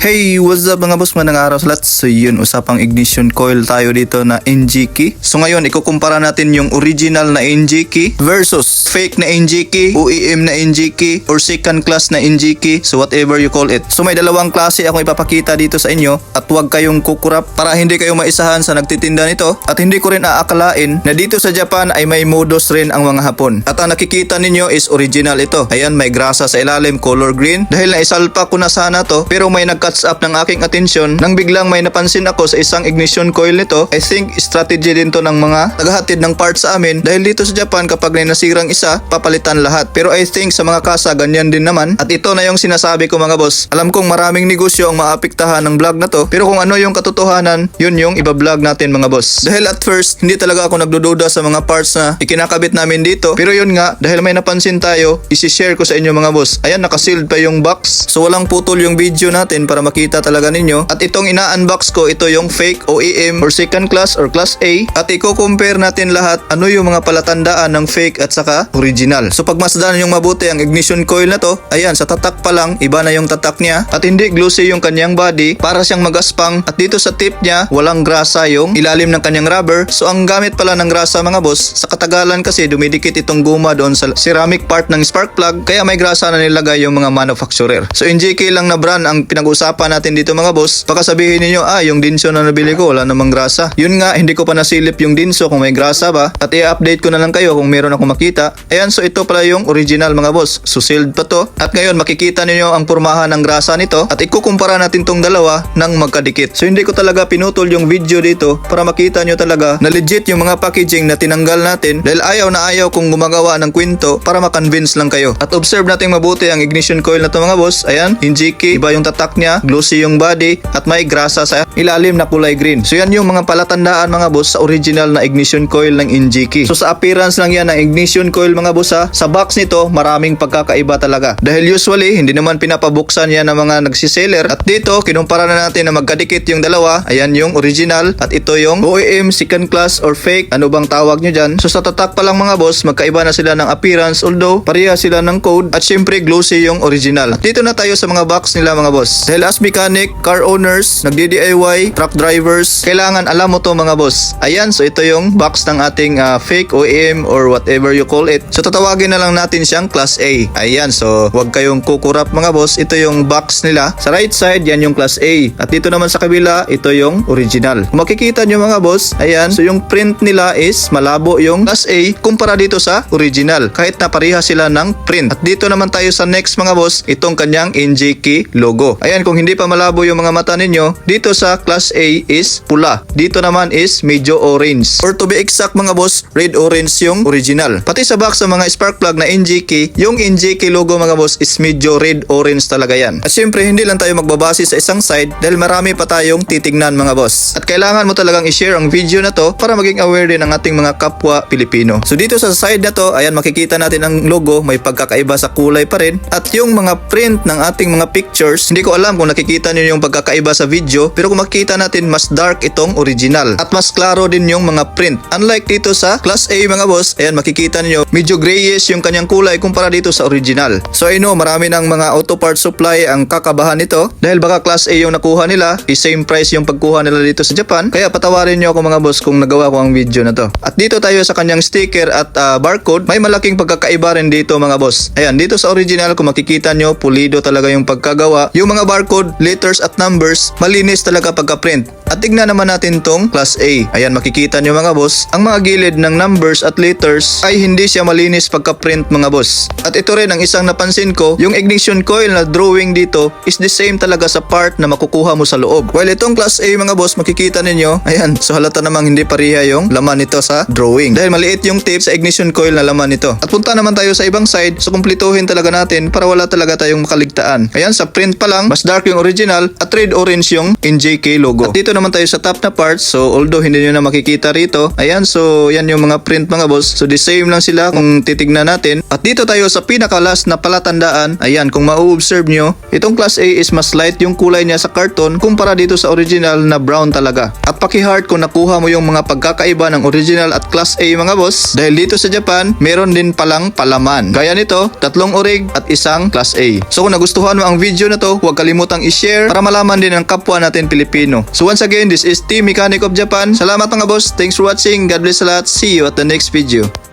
Hey, what's up mga boss? Manang araw sa lahat. So yun, usapang ignition coil tayo dito na NG key. So ngayon, ikukumpara natin yung original na NG key versus fake na NG key, OEM na NG key, or second class na NG key. So whatever you call it. So may dalawang klase akong ipapakita dito sa inyo at huwag kayong kukurap para hindi kayo maisahan sa nagtitinda nito at hindi ko rin aakalain na dito sa Japan ay may modus rin ang mga Hapon. At ang nakikita ninyo is original ito. Ayan, may grasa sa ilalim, color green. Dahil naisalpa ko na sana to, pero may nag-catch up ng aking atensyon nang biglang may napansin ako sa isang ignition coil nito. I think strategy din to ng mga naghahatid ng parts sa amin dahil dito sa Japan kapag may nasirang isa, papalitan lahat. Pero I think sa mga kasa ganyan din naman. At ito na yung sinasabi ko mga boss. Alam kong maraming negosyo ang maapektahan ng vlog na to, pero kung ano yung katotohanan, yun yung iba-vlog natin mga boss. Dahil at first, hindi talaga ako nagdududa sa mga parts na ikinakabit namin dito. Pero yun nga, dahil may napansin tayo, isi-share ko sa inyo mga boss. Ayan, nakasealed pa yung box. So walang putol yung video natin para makita talaga ninyo. At itong ina-unbox ko, ito yung fake OEM or second class or class A. At i-compare natin lahat ano yung mga palatandaan ng fake at saka original. So pagmasdan yung mabuti ang ignition coil na to, ayan, sa tatak pa lang, iba na yung tatak niya. At hindi glossy yung kanyang body, para siyang magaspang. At dito sa tip niya, walang grasa yung ilalim ng kanyang rubber. So ang gamit pala ng grasa mga boss, sa katagalan kasi dumidikit itong guma doon sa ceramic part ng spark plug, kaya may grasa na nilagay yung mga manufacturer. So NGK lang na brand ang pinag-usapan natin dito mga boss. Baka sabihin niyo ah, yung dinso na nabili ko, wala namang grasa. Yun nga, hindi ko pa nasilip yung dinso kung may grasa ba. At i-update ko na lang kayo kung meron akong makita. Ayan, so ito pala yung original mga boss. So sealed pa to. At ngayon, makikita niyo ang pormahan ng grasa nito. At ikukumpara natin tong dalawa ng magkadikit. So hindi ko talaga pinutol yung video dito para makita nyo talaga na legit yung mga packaging na tinanggal natin dahil ayaw na ayaw kong gumagawa ng kwento para makonvince lang kayo. At observe natin mabuti ang ignition coil na to mga boss. Ayan, hinjiki, iba yung tatak niya, glossy yung body, at may grasa sa ilalim na kulay green. So yan yung mga palatandaan mga boss sa original na ignition coil ng Injiki. So sa appearance lang yan ng ignition coil mga boss ha. Sa box nito, maraming pagkakaiba talaga. Dahil usually, hindi naman pinapabuksan yan ng mga nagsiseller. At dito, kinumpara na natin na magkadikit yung dalawa. Ayan yung original at ito yung OEM second class or fake. Ano bang tawag nyo dyan? So sa tatak pa lang mga boss, magkaiba na sila ng appearance although pareha sila ng code at syempre glossy yung original. At dito na tayo sa mga box nila mga boss. Dahil as mechanic, car owners, nagdi-DIY, truck drivers, kailangan alam mo to mga boss. Ayan, so ito yung box ng ating ah, fake OEM or whatever you call it. So tatawagin na lang natin siyang class A. Ayan, so huwag kayong kukurap mga boss. Ito yung box nila. Sa right side, yan yung class A. At dito naman sa kabila, ito yung original. Kung makikita nyo mga boss, ayan, so yung print nila is malabo yung class A kumpara dito sa original. Kahit na pareha sila ng print. At dito naman tayo sa next mga boss, itong kanyang NJK logo. Ayan, kung hindi pa malabo yung mga mata ninyo, dito sa class A is pula. Dito naman is medyo orange. Or to be exact mga boss, red-orange yung original. Pati sa box ng mga spark plug na NJK, yung NJK logo mga boss is medyo red-orange talaga yan. At syempre, hindi lang tayo magbabase sa isang side dahil marami pa tayong titignan mga boss. At kailangan mo talagang i-share ang video na to para maging aware din ang ating mga kapwa Pilipino. So dito sa side na to, ayan makikita natin ang logo, may pagkakaiba sa kulay pa rin. At yung mga print ng ating mga pictures, hindi ko alam kung nakikita niyo yung pagkakaiba sa video, pero kung makikita natin mas dark itong original. At mas klaro din yung mga print. Unlike dito sa Class A mga boss, ayan makikita niyo medyo grayish yung kanyang kulay kumpara dito sa original. So I know marami ng mga auto part supply ang kakabahan nito dahil baka Class A yung nakuha nila, is same price yung pagkuha nila dito sa Japan. Kaya patawarin niyo ako mga boss kung nagawa ko ang video na to. At dito tayo sa kanyang sticker at ah, barcode, may malaking pagkakaiba rin dito mga boss. Ayan, dito sa original kung makikita nyo, pulido talaga yung pagkagawa. Yung mga barcode, letters at numbers, malinis talaga pagka-print. At tignan naman natin tong class A. Ayan, makikita nyo mga boss, ang mga gilid ng numbers at letters ay hindi siya malinis pagka-print mga boss. At ito rin ang isang napansin ko, yung ignition coil na drawing dito is the same talaga sa part na makukuha mo sa loob. While itong class A mga boss, makikita ninyo, ayan, so halata namang hindi pareha yung laman nito sa drawing. Dahil maliit yung tip sa ignition coil na laman nito. At punta naman tayo sa ibang side, so kumplituhin talaga natin para wala talaga tayong makaligtaan. Ayan, sa print pa lang, mas dark yung original at red orange yung NJK logo. At dito naman tayo sa top na parts, so although hindi nyo na makikita rito, ayan, so yan yung mga print mga boss. So the same lang sila kung titignan natin. At dito tayo sa pinaka-last na palatandaan, ayan, kung ma-observe nyo, itong class A is mas light yung kulay niya sa karton kumpara dito sa original na brown talaga. At paki-heart kung nakuha mo yung mga pagkakaiba ng original at class A mga boss, dahil dito sa Japan, meron din palang palaman. Gaya nito, tatlong orig at isang class A. So kung nagustuhan mo ang video na to, huwag kalimutan kalimutang i-share para malaman din ng kapwa natin Pilipino. So once again, this is Team Mechanic of Japan. Salamat mga boss. Thanks for watching. God bless a lot. See you at the next video.